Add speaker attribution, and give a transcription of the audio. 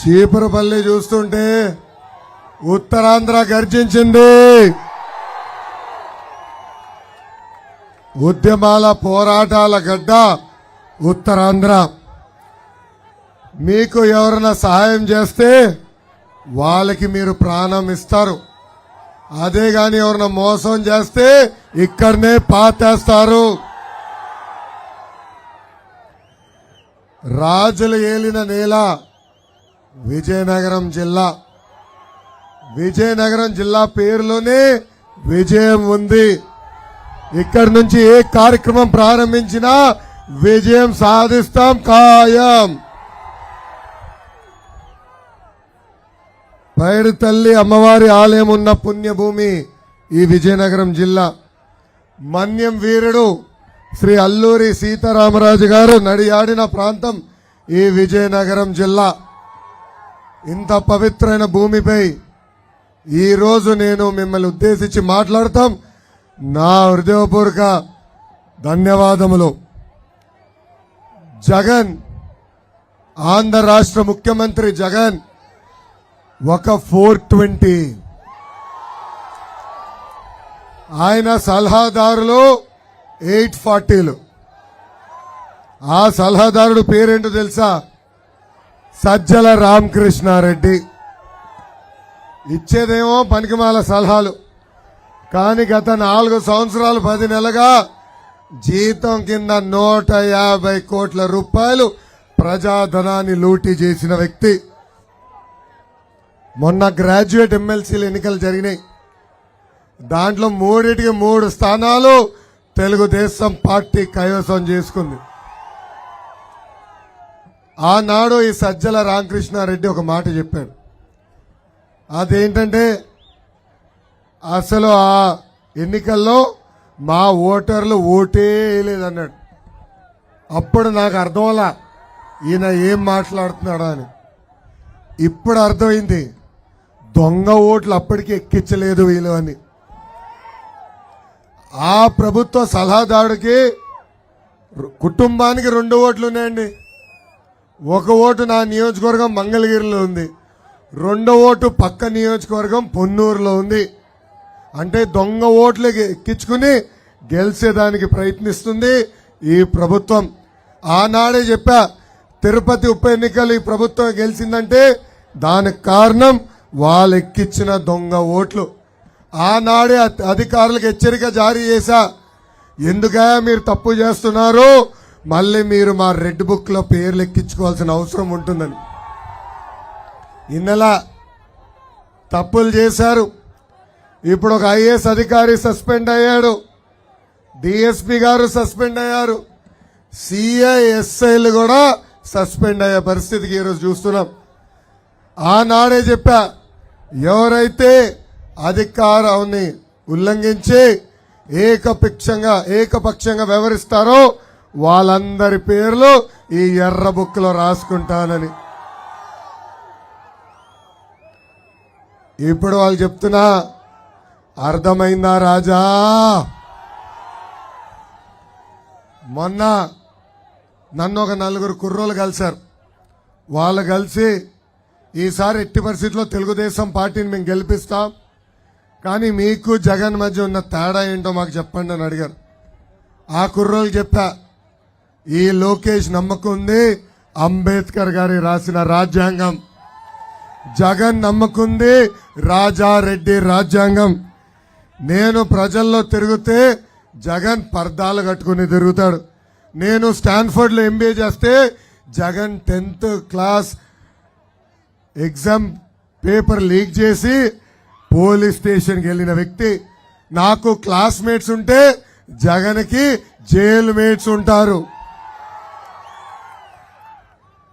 Speaker 1: చీపురపల్లి చూస్తుంటే ఉత్తరాంధ్ర గర్జించింది. ఉద్యమాల పోరాటాల గడ్డ ఉత్తరాంధ్ర. మీకు ఎవరైనా సహాయం చేస్తే వాళ్ళకి మీరు ప్రాణం ఇస్తారు. అదే కానీ ఎవరైనా మోసం చేస్తే ఇక్కడనే పాతేస్తారు. రాజులు ఏలిన నేల విజయనగరం జిల్లా. విజయనగరం జిల్లా పేరులోనే విజయం ఉంది. ఇక్కడి నుంచి ఏ కార్యక్రమం ప్రారంభించినా విజయం సాధిస్తాం ఖాయం. పైడి తల్లి అమ్మవారి ఆలయం ఉన్న పుణ్యభూమి ఈ విజయనగరం జిల్లా. మన్యం వీరుడు శ్రీ అల్లూరి సీతారామరాజు గారు నడియాడిన ప్రాంతం ఈ విజయనగరం జిల్లా. ఇంత పవిత్రమైన భూమిపై ఈరోజు నేను మిమ్మల్ని ఉద్దేశించి మాట్లాడతాం. నా హృదయపూర్వక ధన్యవాదములు. జగన్ ఆంధ్ర రాష్ట్ర ముఖ్యమంత్రి జగన్ ఒక ఫోర్ ట్వంటీ. ఆయన సలహాదారులు ఎయిట్ ఫార్టీలు. ఆ సలహాదారుడు పేరేంటో తెలుసా? సజ్జల రామకృష్ణారెడ్డి. ఇచ్చేదేమో పనికిమాల సలహాలు. కానీ గత నాలుగు సంవత్సరాలు పది నెలగా జీతం కింద నూట యాభై కోట్ల రూపాయలు ప్రజాధనాన్ని లూటీ చేసిన వ్యక్తి. మొన్న గ్రాడ్యుయేట్ ఎమ్మెల్సీలు ఎన్నికలు జరిగినాయి. దాంట్లో మూడింటికి మూడు స్థానాలు తెలుగుదేశం పార్టీ కైవసం చేసుకుంది. ఆనాడు ఈ సజ్జల రామకృష్ణారెడ్డి ఒక మాట చెప్పాడు. అదేంటంటే అసలు ఆ ఎన్నికల్లో మా ఓటర్లు ఓటే లేదన్నాడు అప్పుడు నాకు అర్థంలా ఈయన ఏం మాట్లాడుతున్నాడా అని. ఇప్పుడు అర్థమైంది దొంగ ఓట్లు అప్పటికి ఎక్కించలేదు వీళ్ళు అని. ఆ ప్రభుత్వ సలహాదారుడికి కుటుంబానికి రెండు ఓట్లు ఉన్నాయండి ఒక ఓటు నా నియోజకవర్గం మంగళగిరిలో ఉంది. రెండో ఓటు పక్క నియోజకవర్గం పొన్నూరులో ఉంది. అంటే దొంగ ఓట్లు ఎక్కించుకుని గెలిచేదానికి ప్రయత్నిస్తుంది ఈ ప్రభుత్వం. ఆనాడే చెప్పా తిరుపతి ఉప ఎన్నికలు ఈ ప్రభుత్వం గెలిచిందంటే దానికి కారణం వాళ్ళు ఎక్కించిన దొంగ ఓట్లు. ఆనాడే అధికారులకు హెచ్చరిక జారీ చేశా. ఎందుకయా మీరు తప్పు చేస్తున్నారు? మళ్ళీ మీరు మా రెడ్ బుక్లో పేర్లు ఎక్కించుకోవాల్సిన అవసరం ఉంటుందని. ఇన్నలా తప్పులు చేశారు. ఇప్పుడు ఒక ఐఏఎస్ అధికారి సస్పెండ్ అయ్యాడు. డిఎస్పి గారు సస్పెండ్ అయ్యారు. సిఐఎస్ఐలు కూడా సస్పెండ్ అయ్యే పరిస్థితికి ఈరోజు చూస్తున్నాం. ఆనాడే చెప్పా ఎవరైతే అధికారాన్ని ఉల్లంఘించి ఏకపక్షంగా ఏకపక్షంగా వ్యవహరిస్తారో వాళ్ళందరి పేర్లు ఈ ఎర్ర బుక్లో రాసుకుంటానని. ఇప్పుడు వాళ్ళు చెప్తున్నా అర్థమైందా రాజా? మొన్న నన్ను ఒక నలుగురు కుర్రోలు కలిశారు. వాళ్ళు కలిసి ఈసారి ఎట్టి పరిస్థితిలో తెలుగుదేశం పార్టీని మేము గెలిపిస్తాం. కానీ మీకు జగన్ మధ్య ఉన్న తేడా ఏంటో మాకు చెప్పండి అని అడిగారు. ఆ కుర్రోలు చెప్పా ఈ లోకేష్ నమ్మకుంది అంబేద్కర్ గారి రాసిన రాజ్యాంగం. జగన్ నమ్మకుంది రాజారెడ్డి రాజ్యాంగం. నేను ప్రజల్లో తిరిగితే జగన్ పర్దాలు కట్టుకుని తిరుగుతాడు. నేను స్టాన్ఫర్డ్లో ఎంబీఏ చేస్తే Jagan tenth class exam paper leak చేసి పోలీస్ స్టేషన్కి వెళ్ళిన వ్యక్తి. నాకు క్లాస్మేట్స్ ఉంటే జగన్కి జైలు మేట్స్ ఉంటారు.